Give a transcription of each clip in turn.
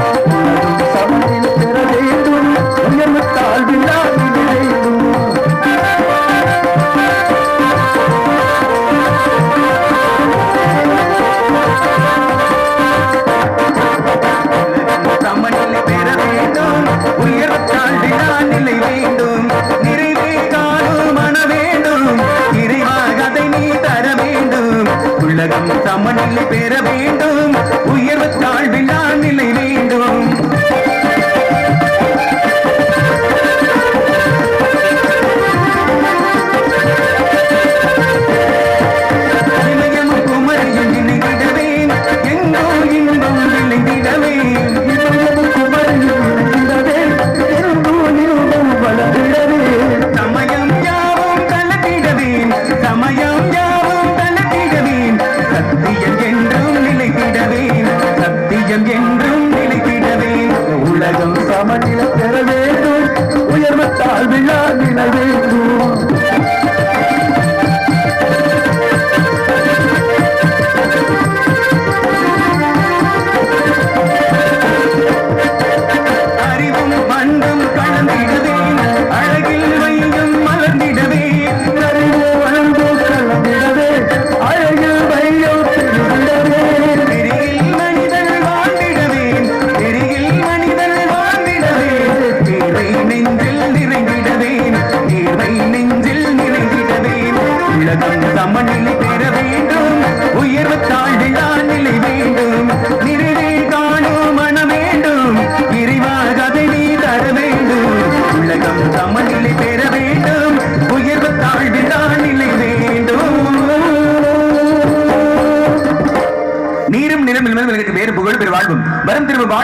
Oh.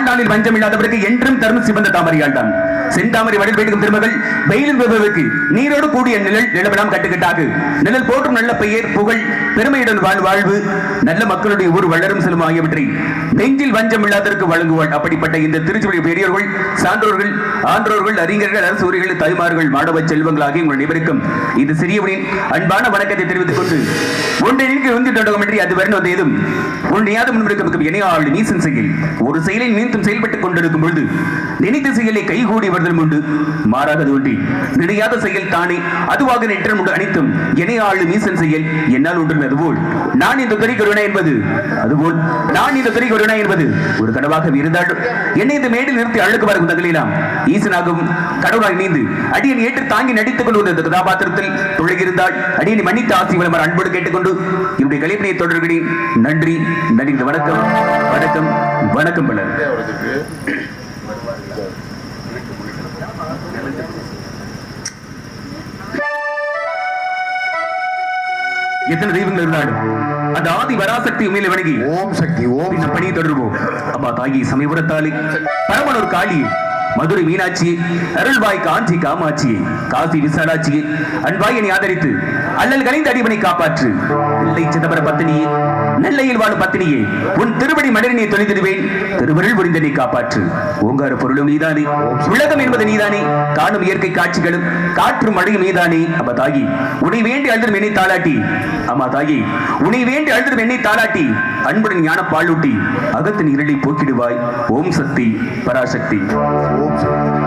ஆண்டாளில் பஞ்சம் இல்லாதவருக்கு என்றும் தரும் சிவந்த தாமரையால் தான் செந்தாமரை வடில் வேடுகும் திருமகள் வெயிலில் வெறுவதற்கு நீரோடு கூடிய நிழல் நிலவிடம் கட்டுக்கட்டாகு. நிழல் போற்றும் நல்ல பெயர் புகழ் பெருமையுடன் வாழ் வாழ்வு நல்ல மக்களுடைய ஊர் வளரும் செல்லும் ஆகியவற்றை நெஞ்சில் வஞ்சம் இல்லாதற்கு வழங்குவாள். அப்படிப்பட்ட இந்த திருச்சுடைய பெரியவர்கள் சான்றோர்கள் ஆன்றோர்கள் அறிஞர்கள் அரசூரிகள் தாய்மார்கள் மாணவ செல்வங்களாகி உங்கள் அனைவருக்கும் இந்த சிறியவனின் அன்பான வணக்கத்தை தெரிவித்துக் கொண்டு ஒன்றிற்கு வந்து தொடங்கமின்றி அது வரும் வந்தேதும் உன்னையாத முன்பிருக்கும் இணையாள் நீசன் செயல். ஒரு செயலை மீண்டும் செயல்பட்டுக் கொண்டிருக்கும் பொழுது நினைத்த செயலை கைகூடி வருதல் உண்டு. மாறாதது ஒன்றி நினையாத செயல் தானே அதுவாக நெற்றம் உண்டு அனைத்தும். இணையாள் நீசன் செயல் என்னால் ஒன்று அதுபோல். நான் இந்த துறைக்கு வருவேன் என்பது அதுபோல். நான் இந்த துறைக்கு வருவேன் என்பது ஒரு கனவாக இருந்தாலும் என்னை இந்த மேடில் நிறுத்தி அழுக்கு பார்க்கும் தகலாம் ஈசனாகவும் கடவுளாக இணைந்து அடியன் ஏற்று தாங்கி நடித்துக் கொண்டு வந்த இந்த கதாபாத்திரத்தில் துளைகிருந்தால் அடியனை மன்னித்து ஆசி வளமர் அன்போடு கேட்டுக்கொண்டு என்னுடைய கலைப்பினை தொடர்கிறேன். நன்றி நன்றி வணக்கம் வணக்கம் வணக்கம் பலர். எத்தனை தெய்வங்கள் இருந்தாலும் அந்த ஆதி வராசக்தி மேலே வணங்கி ஓம் சக்தி ஓம் இந்த பணியை தொடர்வோம். அம்மா தாயி சமயபுரத்தாளி பரமனூர் காளி மதுரை மீனாட்சி அருள்வாய் காஞ்சி காமாட்சி காசி விசாலாட்சி அன்பாய் என்னை ஆதரித்து அல்லல் கலைந்த அடிமனை காப்பாற்று. இல்லை சிதம்பர பத்தினியே நெல்லையில் வாழும் பத்தினியே உன் திருவடி மலரினை தொலைத்திடுவேன். திருவருள் புரிந்த நீ காப்பாற்று. ஓங்கார பொருளும் நீதானே உலகம் என்பது நீதானே காணும் இயற்கை காட்சிகளும் காற்று மழையும் நீதானே. அம்மா தாயி உன்னை வேண்டி அழுதும் என்னை தாளாட்டி அம்மா தாயி உன்னை வேண்டி அழுதும் என்னை தாளாட்டி அன்புடன் ஞான பாலூட்டி அகத்தின் இருளை போக்கிடுவாய். ஓம் சக்தி பராசக்தி. ஓம் சக்தி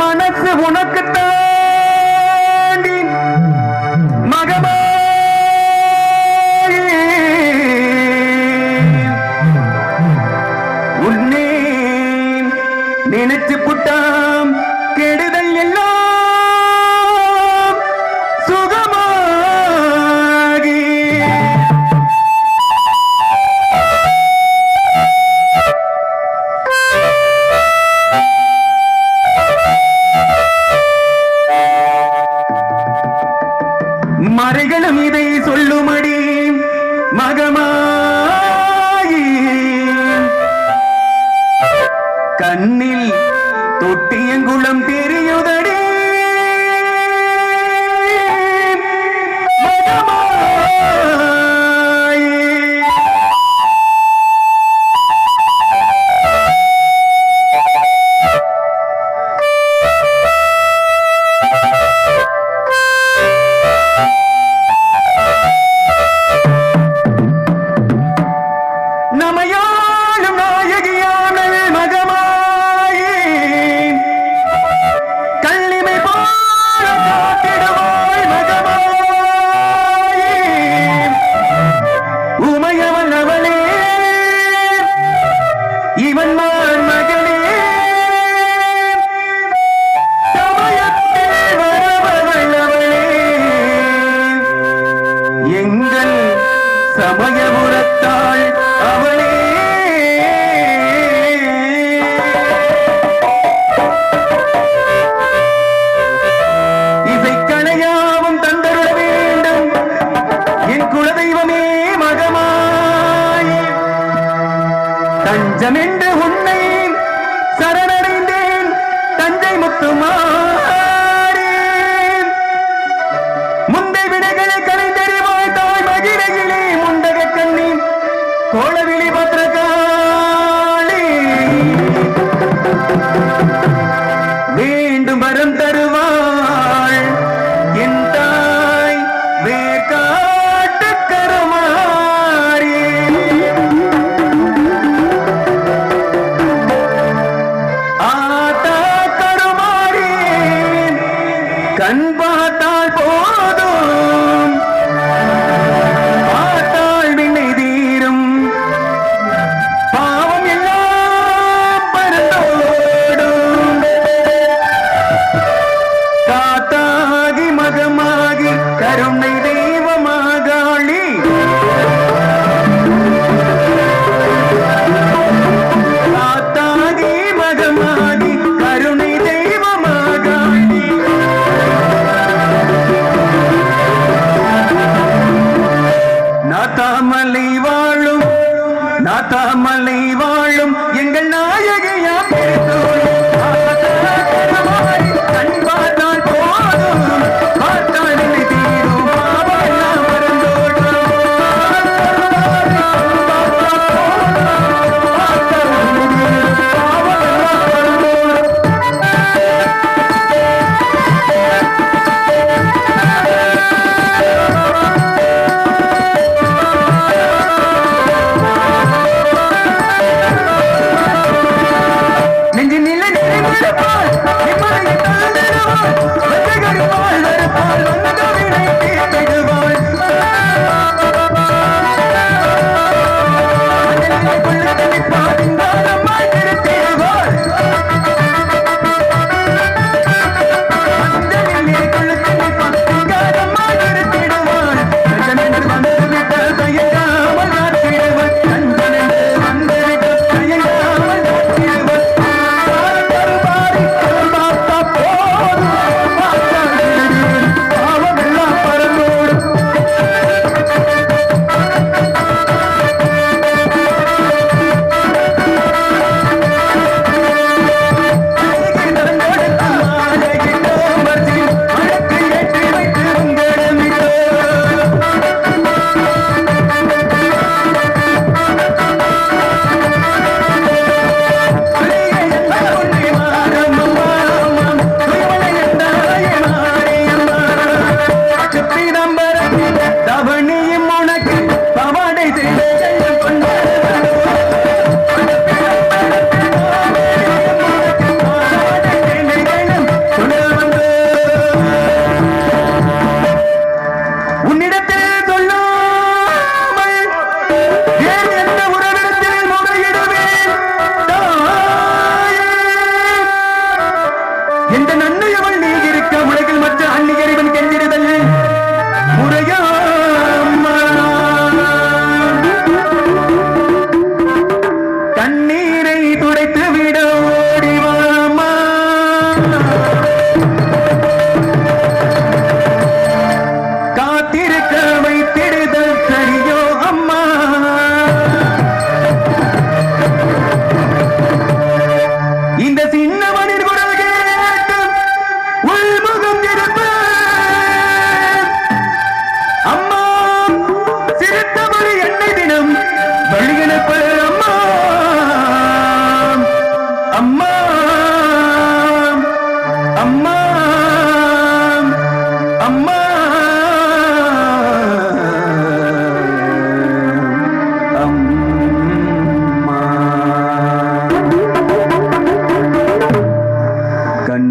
மனசு உனக்குத்தான். Champion.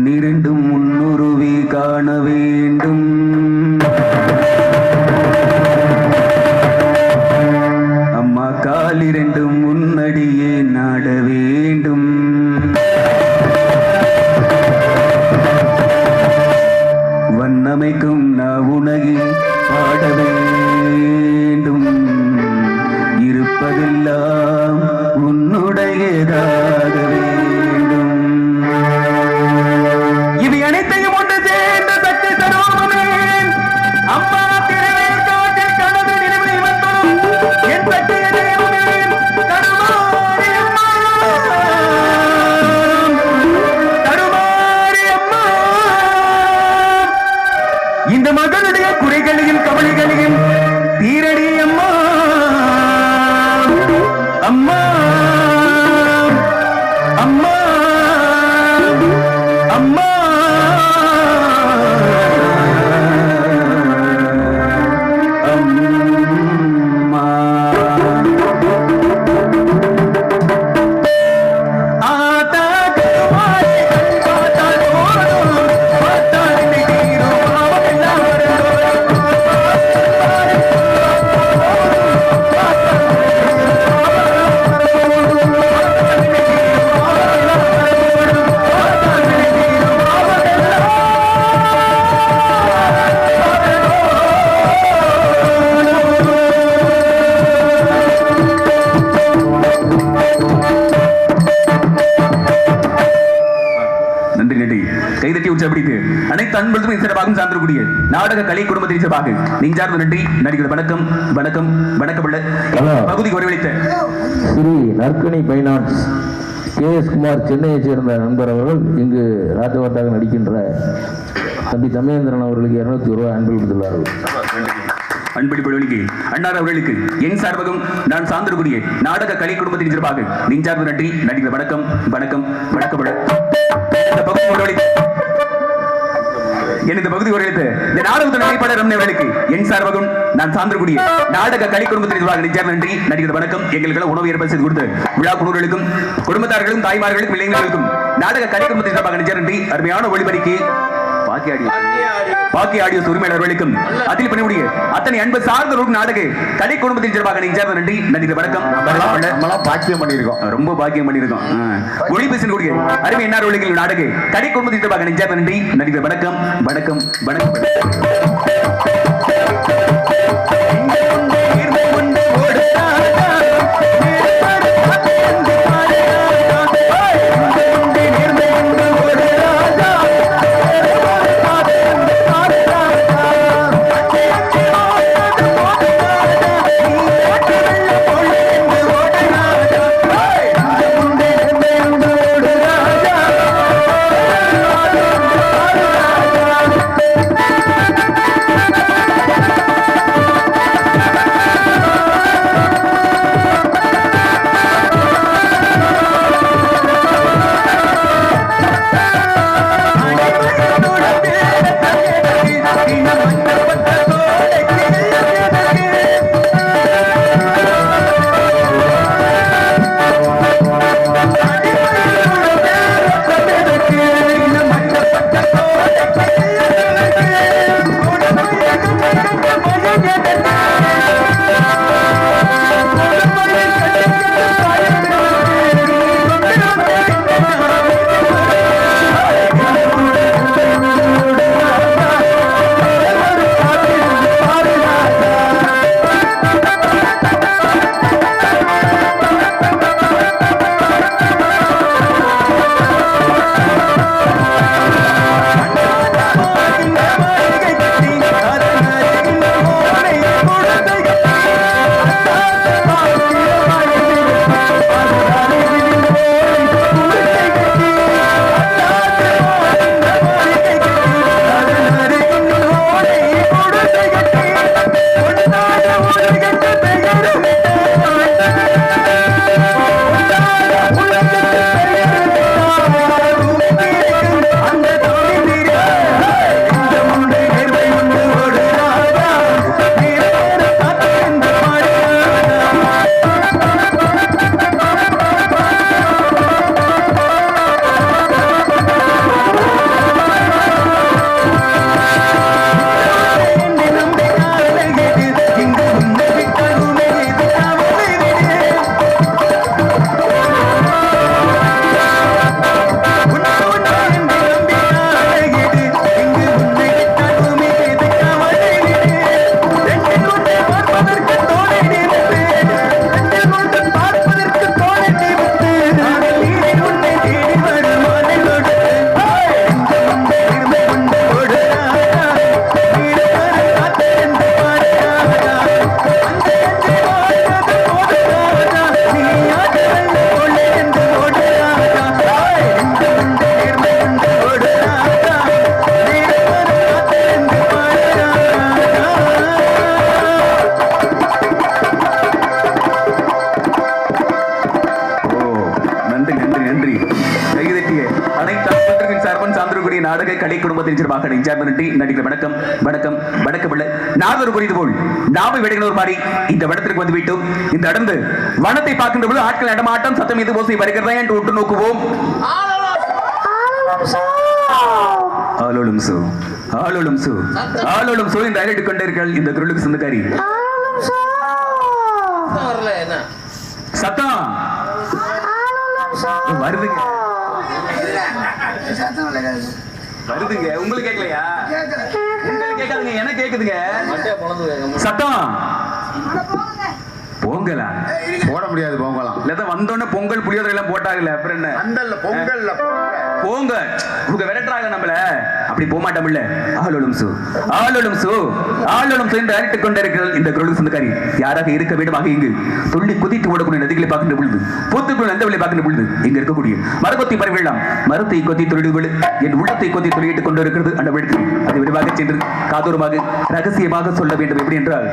நீரெண்டும் அம்மா நெஞ்சார்ந்த நன்றி. நடிகர் வணக்கம் வணக்கம் வணக்கமுள்ள ஹலோ. பகுதிக்கு வரவழைத்த Sri Narkani finance K S Kumar சென்னையைச் சேர்ந்த நண்பர் அவர்கள் இங்கு ராஜவத்தாக நடிக்கின்ற தம்பி தமேந்திரன் அவர்களுக்கு இருநூத்தி ரூபாய் அன்பு கொடுத்துள்ளார்கள் அன்படி படுவலிக்கு அன்னார் அவர்களுக்கு என் சார்பகம் நான் சார்ந்திருக்கூடிய நாடக கலை குடும்பத்தின் சிறப்பாக. நெஞ்சார்ந்த நன்றி. நடிகர் வணக்கம் வணக்கம் வணக்கப்பட எனது பகுதி குறைத்து இந்த நாடகத்தின் நடைபெற ரம்னவர்களுக்கு என் சார்பகம் நான் சார்ந்தக்கூடிய நாடக கலை குடும்பத்தின் நிர்வாக நிச்சயம் நன்றி. நடிகர் வணக்கம். எங்களுக்கு உணவு ஏற்பாடு செய்து கொடுத்து விழா குழுக்களுக்கும் குடும்பத்தார்களுக்கும் தாய்மார்களுக்கும் இளைஞர்களுக்கும் நாடக கலை குடும்பத்தின் நிர்வாக நிச்சயம் நன்றி. அருமையான ஒளிபரிக்கு பாக்கி ஆடியோ. பாக்கி ஆடியோ உரிமையாளர்களுக்கும் அதில் பணிபுரிய அத்தனை அன்பு சார்ந்த ஒரு நாடக கலை குடும்பத்தின் சிறப்பாக நிச்சயம் நன்றி நடிகர் வணக்கம். நம்மளாம் பாக்கியம் பண்ணியிருக்கோம். ரொம்ப பாக்கியம் பண்ணியிருக்கோம். ஒளி பேசக்கூடிய அருமை என்னார் ஒளிகள் நாடக கலை குடும்பத்தின் சிறப்பாக நிச்சயம் நன்றி நடிகர் வணக்கம். வணக்கம் வணக்கம். மாறி இந்த வனத்திற்கு வந்து விட்டோம் இந்த நடந்து வனத்தை பார்க்கின்ற பொழுது ஆட்கள் நடமாட்டம் சத்தம் எது ஓசை வருகிறதா என்று உற்று நோக்குவோம். ஆளோளும் சோ ஆளோளும் சோ ஆளோளும் சோ என்று அழைத்துக் கொண்டீர்கள் இந்த குரலுக்கு சொந்தக்காரி. சத்தம். வருதுங்க. வருதுங்க. உங்களுக்கு கேட்கலையா உங்களுக்கு கேட்காதுங்க. எனக்கு கேக்குதுங்க? சத்தம். பொங்கலா. போட முடியாது பொங்கலாம். இல்ல வந்தோடனே பொங்கல் புளியோதரை எல்லாம் போட்டாங்கல்ல அப்புறம் என்ன? அந்தல்ல பொங்கல்ல போங்க. உங்க விரட்டுறாங்க நம்மள. அப்படி போக மாட்டோம்ல ஆளோளும் சு. ஆளோளும் சு. ஆளோளும் சு என்று அழைத்துக் கொண்டிருக்கிறது இந்த குரல் சொந்தக்காரி. யாராக இருக்க வேண்டும் ஆக இங்கு? துள்ளி குதித்து ஓடக்கூடிய நதிகளை பார்க்கின்ற பொழுது பூத்துக்குள் நந்தவளை பார்க்கின்ற பொழுது இங்க இருக்கக்கூடிய மரகொத்தி பரவிடலாம் மரத்தை கொத்தி தொழில்கள் என் உள்ளத்தை கொத்தி தொழிலிட்டுக் கொண்டிருக்கிறது அந்த விழுக்கு அது விரைவாக சென்று காதூரமாக ரகசியமாக சொல்ல வேண்டும். எப்படி என்றால்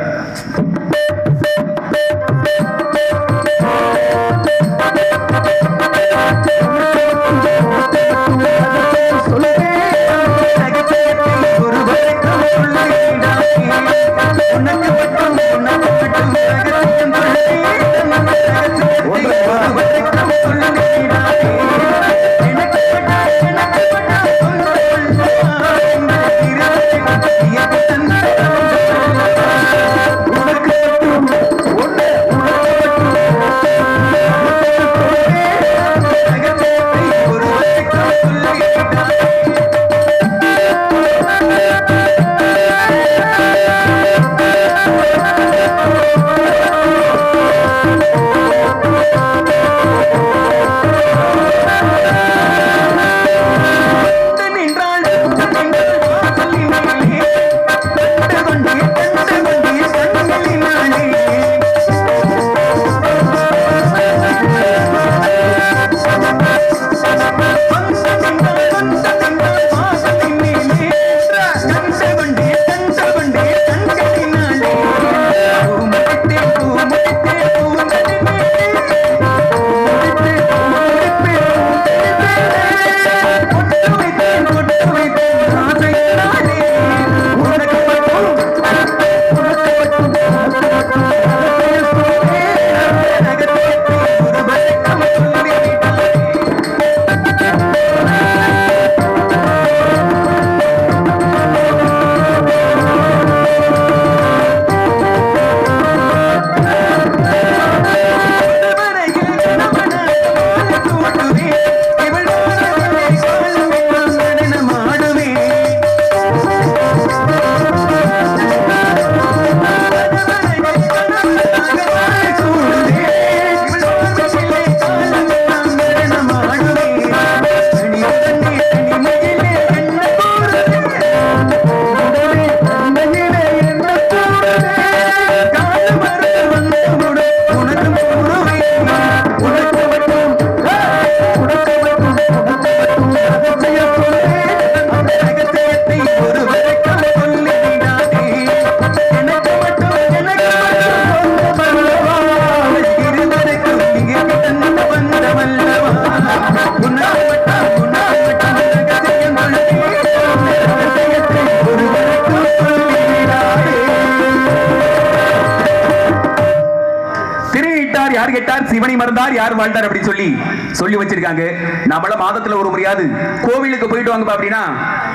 சொல்லி வச்சிருக்காங்க. நம்மள மாதத்துல ஒரு முறையாவது கோவிலுக்கு போயிட்டு வாங்க அப்படின்னா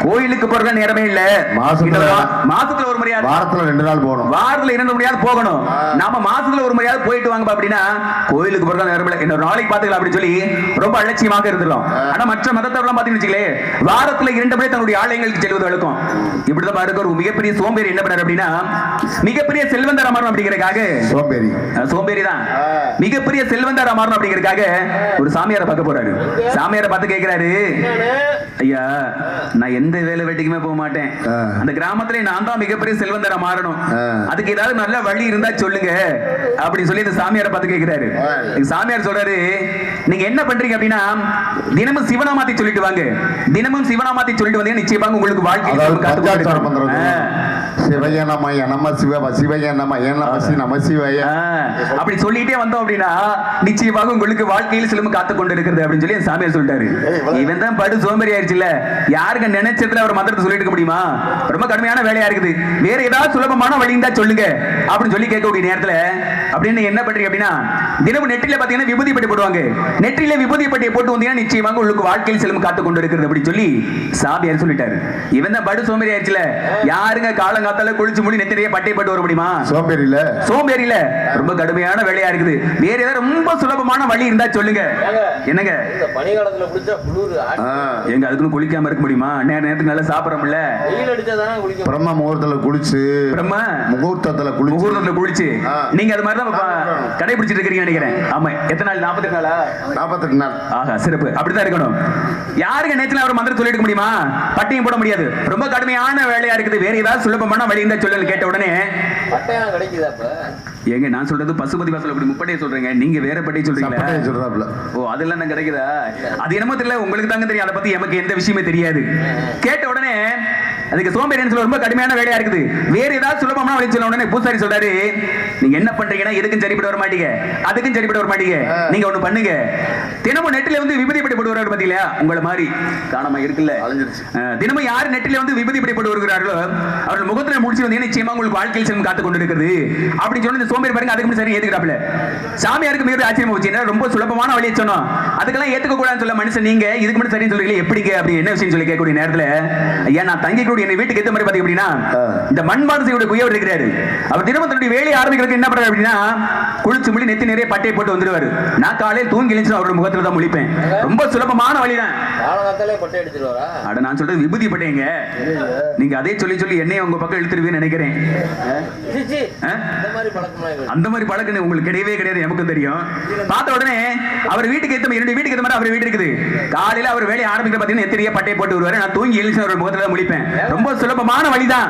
கோயிலுக்கு போறது நேரமே இல்ல. மாசத்துல- மாசத்துல ஒரு முறையாவது. வாரத்துல ரெண்டு நாள் போகணும். வாரத்துல இரண்டு முறையாவது போகணும். நாம மாசத்துல ஒரு முறையாவது போயிட்டு வாங்க அப்படின்னா கோயிலுக்கு போறதா நேரம் இன்னொரு நாளைக்கு பாத்துக்கலாம் அப்படின்னு சொல்லி ரொம்ப அலட்சியமாக இருந்துரும் ஆனா மற்ற மதத்தவரெல்லாம் பாத்தீங்கன்னு வச்சுக்கலே வாரத்துல இரண்டு முறை தன்னுடைய ஆலயங்களுக்கு செல்வது வழக்கம். இப்படிதான் பாருங்க ஒரு மிகப்பெரிய சோம்பேறி என்ன பண்ணாரு அப்படின்னா மிகப்பெரிய செல்வந்தர மாறணும் அப்படிங்கறதுக்காக சோம்பேறி. சோம்பேறி தான். மிகப்பெரிய செல்வந்தாரா மாறணும் அப்படிங்கறதுக்காக ஒரு சாமியாரை பார்க்க போறாரு. சாமியாரை பார்த்து கேக்குறாரு. ஐயா நான் எந்த வேலை வெட்டிக்குமே போக மாட்டேன். அந்த கிராமத்துல நான் தான் மிகப்பெரிய செல்வந்தரா மாறணும். அதுக்கு ஏதாவது நல்ல வழி இருந்தா சொல்லுங்க. அப்படின்னு சொல்லி இந்த சாமியாரை பார்த்து. இந்த சாமியார் சொல்றாரு நீங்க என்ன பண்றீங்க அப்படின்னா தினமும் சிவனாமாத்தி சொல்லிட்டு வாங்க. தினமும் சிவனாமாத்தி சொல்லிட்டு வந்தீங்கன்னா நிச்சயமாக உங்களுக்கு வாழ்க்கை சிவைய நம நம சிவ சிவைய நம நம சி நம சிவைய. அப்படி சொல்லிட்டே வந்தோம் அப்படின்னா நிச்சயமாக உங்களுக்கு வாழ்க்கையில் சிலம்பு காத்து கொண்டு இருக்கிறது அப்படின்னு சொல்லி என் சாமியார் சொல்லிட்டாரு. இவன் தான் படு சோம்பேறி ஆயிடுச்சுல யாருங்க நினைச்சதுல அவர் மந்திரத்தை சொல்லிட்டு முடியுமா? ரொம்ப கடுமையான வேலையா இருக்குது. வேற ஏதாவது சுலபமான வழி இருந்தா சொல்லுங்க. அப்படின்னு சொல்லி கேட்கக்கூடிய நேரத்துல அப்படின்னு என்ன பண்றீங்க அப்படின்னா தினமும் நெற்றில பாத்தீங்கன்னா விபூதி பட்டி போடுவாங்க. நெற்றில விபூதி பட்டியை போட்டு வந்தீங்கன்னா நிச்சயமாக உங்களுக்கு வாழ்க்கையில் சிலம்பு காத்து கொண்டு இருக்கிறது அப்படின்னு சொல்லி சாமியார் சொல்லிட்டாரு. இவன் தான் படு சோம்பேறி ஆயிடுச்சுல. யாருங்க காலங்காத்தால குளிச்சு முடி நெத்திலேயே பட்டை போட்டு வர முடியுமா? சோம்பேறியில. சோம்பேறியில. ரொம்ப கடுமையான வேலையா இருக்குது. வேற ஏதாவது ரொம்ப சுலபமான வழி இருந்தா சொல்லுங்க. என்னங்க? எங்க அதுக்குன்னு குளிக்காம இருக்க முடியுமா? நேர நேரத்துக்கு நல்லா சாப்பிடறோம்ல. பிரம்ம முகூர்த்தத்துல குளிச்சு பிரம்ம முகூர்த்தத்துல குளிச்சு. முகூர்த்தத்துல குளிச்சு. நீங்க அது மாதிரி தான் கடைபிடிச்சிட்டு இருக்கீங்க நினைக்கிறேன். ஆமா எத்தனை நாள்? நாற்பத்தி நாளா? நாற்பத்தெட்டு நாள். ஆஹா சிறப்பு. அப்படிதான் இருக்கணும். யாருங்க நேத்துல அவர் மந்திரம் சொல்லிட்டு முடியுமா? பட்டியும் போட முடியாது. ரொம்ப கடுமையான வேலையா இருக்குது. வேற ஏதாவது சுலபமான வழி இருந்தா சொல்லுங்க கேட்ட உடனே ஏங்க நான் சொல்றது பசுபதி வாசல் அப்படி முப்பட்டையை சொல்றீங்க. நீங்க வேற பட்டியை சொல்றாப்ல. ஓ அதெல்லாம் நான் கிடைக்குதா? அது என்னமோ தெரியல. உங்களுக்கு தாங்க தெரியும். அதை பத்தி எமக்கு எந்த விஷயமே தெரியாது. கேட்ட உடனே அதுக்கு சோம்பேறின்னு சொல்ல ரொம்ப கடுமையான வேலையா இருக்குது. வேற ஏதாவது சுலபமான வழி சொல்ல உடனே பூசாரி சொல்றாரு நீங்க என்ன பண்றீங்கன்னா எதுக்கும் சரிப்பட்டு வர மாட்டீங்க. அதுக்கும் சரிப்பட்டு வர மாட்டீங்க. நீங்க ஒண்ணு பண்ணுங்க. தினமும் நெட்டில வந்து விபதி படி போட்டு வருவாரு பாத்தீங்களா? உங்களை மாதிரி. காணாம இருக்குல்ல. தினமும் யார் நெட்டில வந்து விபதி படி போட்டு வருகிறார்களோ அவர்கள் முகத்துல முடிச்சு வந்து நிச்சயமா உங்களுக்கு வாழ்க்கையில் செல்வம் காத்து கொண்டு இருக்குது அப்படின்னு சொல்லி இந்த சோம்பேறி பாருங்க அதுக்கு சரி ஏத்துக்கிறாப்ல சாமியாருக்கு மிக ஆச்சரியமா என்ன ரொம்ப சுலபமான வழியை சொன்னோம். அதுக்கெல்லாம் ஏத்துக்க கூடாதுன்னு சொல்ல மனுஷன் நீங்க இதுக்கு முன்னாடி சரின்னு சொல்றீங்களே எப்படிங்க? அப்படி என்ன விஷயம் சொல்லி கேட்கக்கூடிய நேரத்துல ஐயா நான் தங்கிக்கூடிய என் வீட்டுக்கு ஏத்த மாதிரி பாத்தீங்க அப்படின்னா இந்த மண்பாடு செய்யக்கூடிய குயவர் இருக்கிறாரு. அவர் தினமும் தன்னுடைய வேலையை ஆரம்பிக்கிறதுக்கு என்ன பண்றாரு அப்படின்னா குளிச்சு முடி நெத்தி நிறைய பட்டையை போட்டு வந்துருவாரு. நான் காலையில் தூங்கி எழுந்து அவரோட முகத்துல தான் முழிப்பேன். ரொம்ப சுலபமான வழிதான். அட நான் சொல்றது விபூதி பட்டைங்க. நீங்க அதே சொல்லி சொல்லி என்னைய உங்க பக்கம் இழுத்துருவீன்னு நினைக்கிறேன். அந்த மாதிரி பழக்கம் உங்களுக்கு கிடையவே கிடையாது எனக்கும் தெரியும். பார்த்த உடனே அவர் வீட்டுக்கு ஏத்த இரண்டு வீட்டுக்கு ஏத்த மாதிரி அவர் வீடு இருக்குது. காலையில அவர் வேலையை ஆரம்பிக்கிற பாத்தீங்கன்னா எத்திரிய பட்டையை போட்டு வருவாரு. நான் தூங்கி எழுச்சி அவர் முகத்துல தான் முழிப்பேன். ரொம்ப சுலபமான வழிதான்.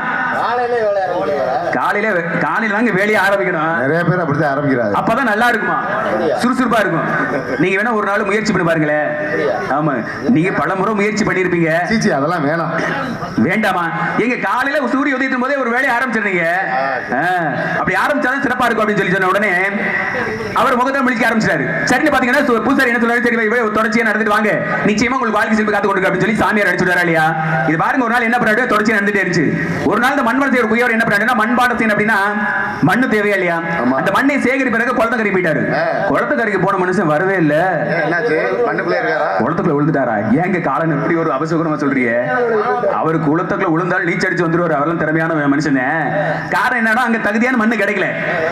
காலையில காலையில தாங்க வேலையை ஆரம்பிக்கணும். நிறைய பேர் அப்படித்தான் ஆரம்பிக்கிறாரு அப்பதான் நல்லா இருக்குமா? சுறுசுறுப்பா இருக்கும். நீங்க வேணா ஒரு நாள் முயற்சி பண்ணி பாருங்களேன் ஆமா. நீங்க பல முறை முயற்சி பண்ணிருப்பீங்க. சீச்சி அதெல்லாம் வேணாம். வேண்டாமா? எங்க காலையில சூரிய உதயத்தும் போதே ஒரு வேலையை ஆரம்பிச்சிருந்தீங்க. அப்படி ஆரம்பிச்சாதான் சிறப்பா இருக்கும் அப்படின்னு சொல்லி சொன்ன உடனே அவர் முகத்தை முழிக்க ஆரம்பிச்சாரு சரின்னு பாத்தீங்கன்னா பூசாரி என்ன சொல்றாரு சரி இவ்வளவு தொடர்ச்சியா நடந்துட்டு வாங்க. நிச்சயமா உங்களுக்கு வாழ்க்கை செல்வி காத்து கொடுக்க அப்படின்னு சொல்லி சாமியார் அடிச்சுட்டாரா இல்லையா? இது பாருங்க ஒரு நாள் என்ன பண்ணாரு தொடர்ச்சியா நடந்துட்டே இருந்துச்சு. ஒரு நாள் செய்யற குயவர் என்ன பண்ணாருன்னா செய்யணும் அப்படின்னா மண்ணு தேவையா இல்லையா. அந்த மண்ணை சேகரிப்பிறகு குளத்தக்கரை போயிட்டாரு. ஆ. குளத்தக்கரைக்கு போன மனுஷன் வரவே இல்ல. குளத்துக்குள்ள விழுந்துட்டாரா? ஏங்க காலன் இப்படி ஒரு அபசகுரமா சொல்றீங்க? அவரு குளத்துக்குள்ள விழுந்தால் நீச்சல் அடிச்சு வந்துருவாரு. அவரெல்லாம் திறமையான மனுஷனே. காரணம் என்னன்னா அங்க தகுதியான மண்ணு கிடைக்கல.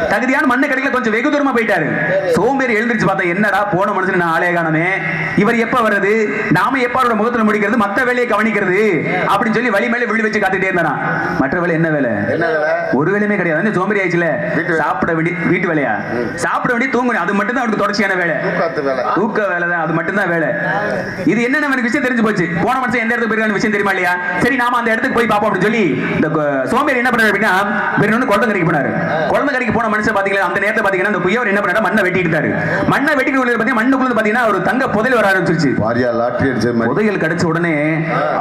தகுதியான மண்ணு கிடைக்கல கொஞ்சம் வெகு தூரமா போயிட்டாரு. சோம்பேறி எழுந்திருச்சு பார்த்தா என்னடா போன மனுஷன் நான் ஆளே காணமே. இவர் எப்ப வர்றது? நாம எப்ப அவரோட முகத்துல முடிக்கிறது? மத்த வேலையை கவனிக்கிறது. அப்படின்னு சொல்லி வழி மேல விழி வச்சு காத்துட்டே இருந்தானா மற்ற வேலை என்ன வேலை? ஒரு வேலையுமே கிடையாது. சோம்பேறி ஆயிடுச்சுல. சாப்பிட வேண்டிய வீட்டு வேலையா? சாப்பிட வேண்டிய தூங்கணும் அது மட்டும் தான் அவருக்கு தொடர்ச்சியான வேலை. தூக்க வேலை. தான் அது மட்டும் தான் வேலை. இது என்னன்னு எனக்கு விஷயம் தெரிஞ்சு போச்சு. போன மனுஷன் எந்த இடத்துக்கு போயிருக்கான்னு விஷயம் தெரியுமா இல்லையா? சரி நாம அந்த இடத்துக்கு போய் பார்ப்போம் அப்படின்னு சொல்லி இந்த சோம்பேறி என்ன பண்ணாரு அப்படின்னா வேணும்னு குளத்தங்கரைக்கு போனாரு. குளத்தங்கரைக்கு போன மனுஷன் பாத்தீங்களா? அந்த நேரத்தை பாத்தீங்கன்னா அந்த குயவர் என்ன பண்ணாரு மண்ணை வெட்டிட்டாரு மண்ணை வெட்டிட்டு பாத்தீங்கன்னா மண்ணுக்குள்ள பாத்தீங்கன்னா ஒரு தங்க புதையல் வர ஆரம்பிச்சிருச்சு. புதையல் கிடைச்ச உடனே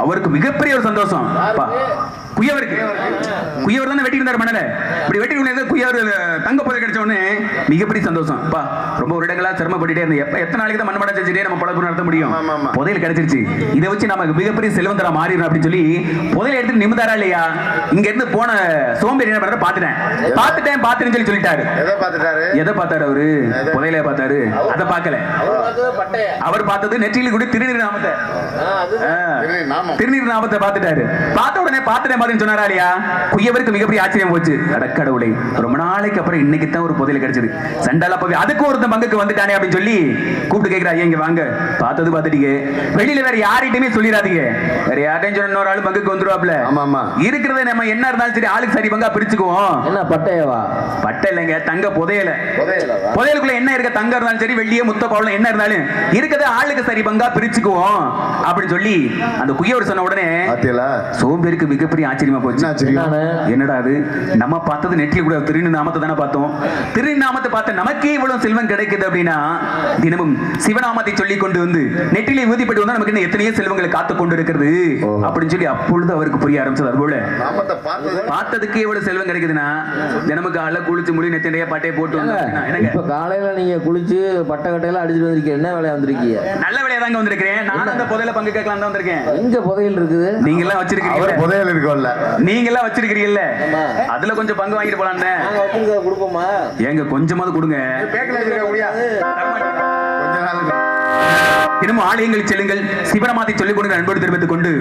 அவருக்கு மிகப்பெரிய ஒரு சந்தோஷம். குயவருக்கு குயவர் தானே வெட்டி இருந்தார் மணல. இப்படி வெட்டி குயவர் தங்க புதையல் கிடைச்ச உடனே மிகப்பெரிய சந்தோஷம். பா ரொம்ப வருடங்களா சிரமப்பட்டுட்டே இருந்தேன் எப்ப எத்தனை நாளைக்கு தான் மண்மடம் செஞ்சுட்டே நம்ம பழப்பு நடத்த முடியும். புதையல் கிடைச்சிருச்சு. இதை வச்சு நம்ம மிகப்பெரிய செல்வந்தரா மாறிடும் அப்படின்னு சொல்லி புதையல் எடுத்து நிமிந்தாரா இல்லையா? இங்க இருந்து போன சோம்பேறி என்ன பண்ற பாத்துட்டேன் பாத்துட்டேன் பாத்துட்டேன்னு சொல்லி சொல்லிட்டாரு. எதை பார்த்தாரு அவரு? புதையலைய பார்த்தாரு. அதை பார்க்கல. அவர் பார்த்தது நெற்றியில் கூட திருநீர் நாமத்தை. திருநீர் நாமத்தை பார்த்துட்டாரு. பார்த்த உடனே பார்த்துட்டேன் பார்த்துன்னு சொன்னாரா இல்லையா? குயவருக்கு மிகப்பெரிய ஆச்சரியம் போச்சு. அடக்கடவுளை ரொம்ப நாளைக்கு அப்புறம் இன்னைக்கு தான் ஒரு புதையல் கிடைச்சது. சண்டால போய் அதுக்கு ஒருத்தன் பங்குக்கு வந்துட்டானே அப்படின்னு சொல்லி கூப்பிட்டு கேட்கிறா "ஐயா, இங்க வாங்க. பார்த்தது பார்த்துட்டீங்க. வெளியில வேற யார்கிட்டயுமே சொல்லிடாதீங்க. வேற யார்ட்டையும் சொன்ன ஆள் பங்குக்கு வந்துருவாப்ல. ஆமா ஆமா இருக்கிறத நம்ம என்ன இருந்தாலும் சரி ஆளுக்கு சரி பங்கா பிரிச்சுக்குவோம். என்ன பட்டையவா? பட்டை இல்லைங்க தங்க புதையல? புதையலுக்குள்ள என்ன இருக்க தங்கம் இருந்தாலும் சரி வெள்ளிய முத்த பவளம் என்ன இருந்தாலும் இருக்கிறத ஆளுக்கு சரி பங்கா பிரிச்சுக்குவோம் அப்படின்னு சொல்லி அந்த குயவர் சொன்ன உடனே சோம்பேறிக்கு மிகப்பெரிய ஆச்சரியமா போச்சு. ஆச்சரியம்? என்னடா அது? நம்ம பார்த்தது நெற்றில கூட திரு நாமத்தை தானே பார்த்தோம். திரு நாமத்தை பார்த்த நமக்கே இவ்வளவு செல்வம் கிடைக்குது அப்படின்னா தினமும் சிவநாமத்தை சொல்லி கொண்டு வந்து நெற்றிலே ஊதிப்பட்டு வந்தா நமக்கு இன்னும் எத்தனையோ செல்வங்களை காத்து கொண்டு இருக்கிறது அப்படின்னு சொல்லி அப்பொழுது அவருக்கு புரிய ஆரம்பிச்சது அதுபோல. நாமத்தை பார்த்தது பார்த்ததுக்கு எவ்வளவு செல்வம் கிடைக்குதுன்னா தினமும் காலைல குளிச்சு முடி நெத்தினையா பாட்டே போட்டு இப்ப காலையில நீங்க குளிச்சு பட்டை கட்டையெல்லாம் அடிச்சுட்டு வந்திருக்கீங்க. என்ன வேலையா வந்திருக்கீங்க? நல்ல வேலையா தாங்க வந்திருக்கிறேன். நான் அந்த புதையில பங்கு கேட்கலாம் தான் வந்திருக்கேன். எங்க புதையல் இருக்குது? நீங்க எல்லாம் அவர் வச்சிருக்கீங்க புதையல் இருக்கோம்ல நீங்க எல்லாம் வச்சிருக்கிறீங்கல்ல? ஆமா. அதுல கொஞ்சம் பங்கு வாங்கிட்டு போலாம்னு. கொடுப்போமா? ஏங்க கொஞ்சமாவது கொடுங்க. கொஞ்ச நாள் தினமும் ஆலயங்கள் செல்லுங்கள். சிவனமாத்தை சொல்லிக் கொடுங்க அன்போடு தெரிவித்துக் கொண்டு.